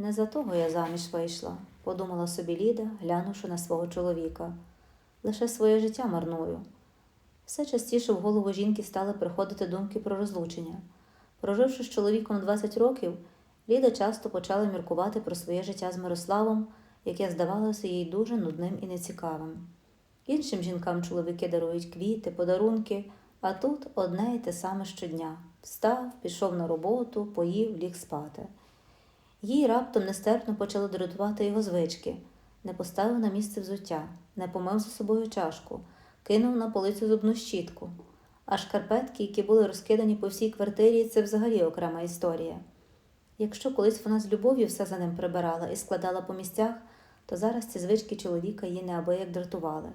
Не за того я заміж вийшла, подумала собі Ліда, глянувши на свого чоловіка. Лише своє життя марную. Все частіше в голову жінки стали приходити думки про розлучення. Проживши з чоловіком 20 років, Ліда часто почала міркувати про своє життя з Мирославом, яке здавалося їй дуже нудним і нецікавим. Іншим жінкам чоловіки дарують квіти, подарунки, а тут одне й те саме щодня встав, пішов на роботу, поїв, ліг спати. Їй раптом нестерпно почали дратувати його звички, не поставив на місце взуття, не помив за собою чашку, кинув на полицю зубну щітку. А шкарпетки, які були розкидані по всій квартирі, це взагалі окрема історія. Якщо колись вона з любов'ю все за ним прибирала і складала по місцях, то зараз ці звички чоловіка її неабияк дратували.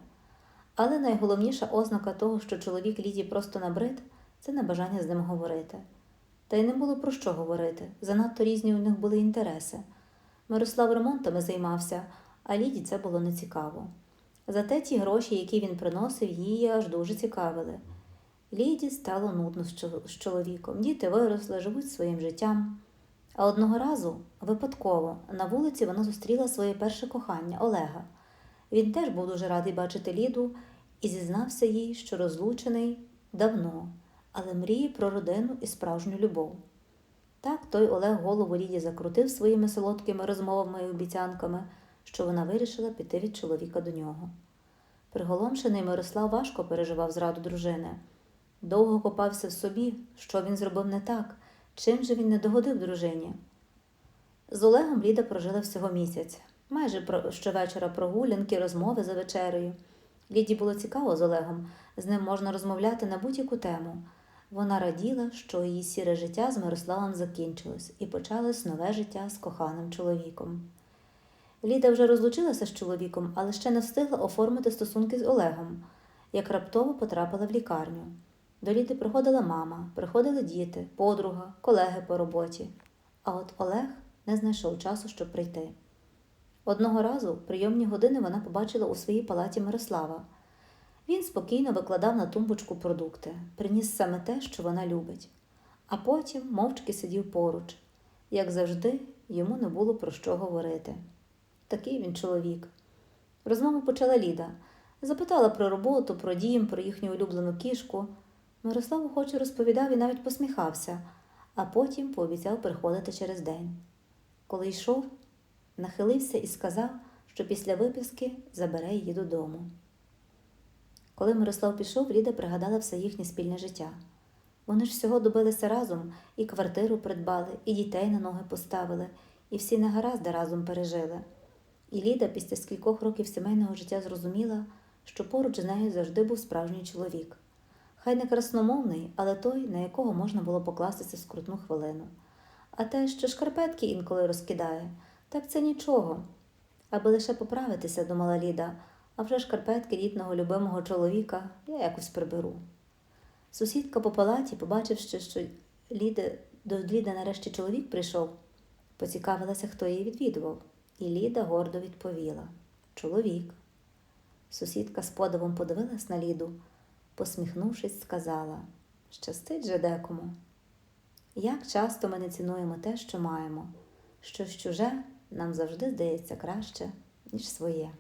Але найголовніша ознака того, що чоловік Ліді просто набрид, це небажання з ним говорити. Та й не було про що говорити, занадто різні у них були інтереси. Мирослав ремонтами займався, а Ліді це було нецікаво. Зате ті гроші, які він приносив, її аж дуже цікавили. Ліді стало нудно з чоловіком. Діти виросли, живуть своїм життям. А одного разу, випадково, на вулиці вона зустріла своє перше кохання Олега. Він теж був дуже радий бачити Ліду і зізнався їй, що розлучений давно, але мріє про родину і справжню любов. Так той Олег голову Ліді закрутив своїми солодкими розмовами і обіцянками, що вона вирішила піти від чоловіка до нього. Приголомшений Мирослав важко переживав зраду дружини. Довго копався в собі, що він зробив не так, чим же він не догодив дружині. З Олегом Ліда прожила всього місяць, майже щовечора прогулянки, розмови за вечерею. Ліді було цікаво з Олегом, з ним можна розмовляти на будь-яку тему. Вона раділа, що її сіре життя з Мирославом закінчилось і почалось нове життя з коханим чоловіком. Ліда вже розлучилася з чоловіком, але ще не встигла оформити стосунки з Олегом, як раптово потрапила в лікарню. До Ліди приходила мама, приходили діти, подруга, колеги по роботі. А от Олег не знайшов часу, щоб прийти. Одного разу прийомні години вона побачила у своїй палаті Мирослава. Він спокійно викладав на тумбочку продукти, приніс саме те, що вона любить, а потім мовчки сидів поруч. Як завжди, йому не було про що говорити. Такий він чоловік. Розмову почала Ліда. Запитала про роботу, про дім, про їхню улюблену кішку. Мирослав охоче розповідав і навіть посміхався, а потім пообіцяв приходити через день. Коли йшов, нахилився і сказав, що після виписки забере її додому. Коли Мирослав пішов, Ліда пригадала все їхнє спільне життя. Вони ж всього добилися разом, і квартиру придбали, і дітей на ноги поставили, і всі негаразди разом пережили. І Ліда після скількох років сімейного життя зрозуміла, що поруч з нею завжди був справжній чоловік. Хай не красномовний, але той, на якого можна було покластися в скрутну хвилину. А те, що шкарпетки інколи розкидає, так це нічого. Аби лише поправитися, думала Ліда, а вже шкарпетки рідного любимого чоловіка я якось приберу. Сусідка по палаті, побачивши, що Ліди, до Ліди нарешті чоловік прийшов, поцікавилася, хто її відвідував, і Ліда гордо відповіла Чоловік. Сусідка з подивом подивилась на Ліду, посміхнувшись, сказала Щастить же декому. Як часто ми не цінуємо те, що маємо, щось чуже нам завжди здається краще, ніж своє.